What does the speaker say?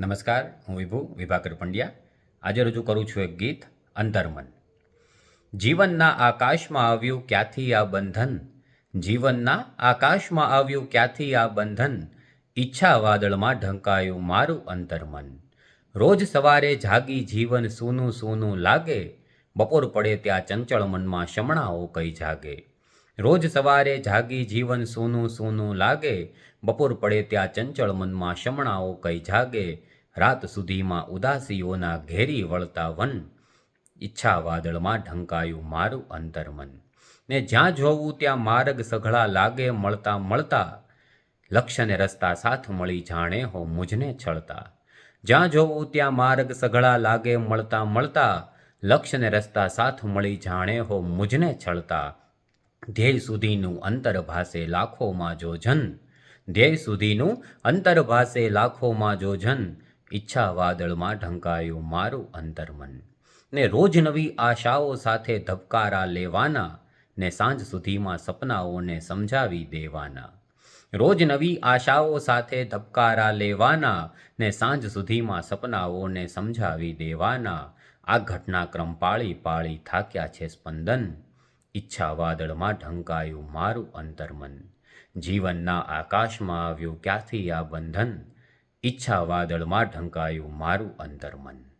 નમસ્કાર, હું વિભુ વિભાકર પંડ્યા. આજે રજૂ કરું છું એક ગીત, અંતર્મન. જીવનના આકાશમાં આવ્યું ક્યાંથી આ બંધન? જીવનના આકાશમાં આવ્યું ક્યાંથી આ બંધન? ઈચ્છા વાદળમાં ઢંકાયું મારું અંતર્મન. રોજ સવારે જાગી જીવન સૂનું સૂનું લાગે. બપોર પડે ત્યાં ચંચળ મનમાં શમણાઓ કઈ જાગે. રોજ સવારે જાગી જીવન સૂનું સૂનું લાગે, બપોર પડે ત્યાં ચંચળ મનમાં શમણાઓ કઈ જાગે, રાત સુધીમાં ઉદાસીઓના ઘેરી વળતા વન, ઈચ્છા વાદળમાં ઢંકાયું મારું અંતર્મન. ને જ્યાં જોવું ત્યાં માર્ગ સઘળા લાગે મળતા મળતા લક્ષ્યને રસ્તા સાથ મળી જાણે હો મુજને છળતા. જ્યાં જોવું ત્યાં માર્ગ સઘળા લાગે મળતા મળતા લક્ષ્યને રસ્તા સાથ મળી જાણે હો મુજને છળતા. ધ્યેય સુધીનું અંતર ભાસે લાખોમાં જો જન ધ્યેય સુધીનું અંતર ભાસે લાખોમાં જો જન ઈચ્છા વાદળમાં ઢંકાયું મારું અંતર્મન. ને રોજ નવી આશાઓ સાથે ધબકારા લેવાના, ને સાંજ સુધીમાં સપનાઓને સમજાવી દેવાના. રોજ નવી આશાઓ સાથે ધબકારા લેવાના, ને સાંજ સુધીમાં સપનાઓને સમજાવી દેવાના. આ ઘટનાક્રમ પાળી પાળી થાક્યા છે સ્પંદન. ઈચ્છા વાદળમાં ઢંકાયું મારું અંતર્મન. જીવનના આકાશમાં આવ્યું ક્યાંથી આ બંધન? ઈચ્છા વાદળમાં ઢંકાયું મારું અંતર્મન.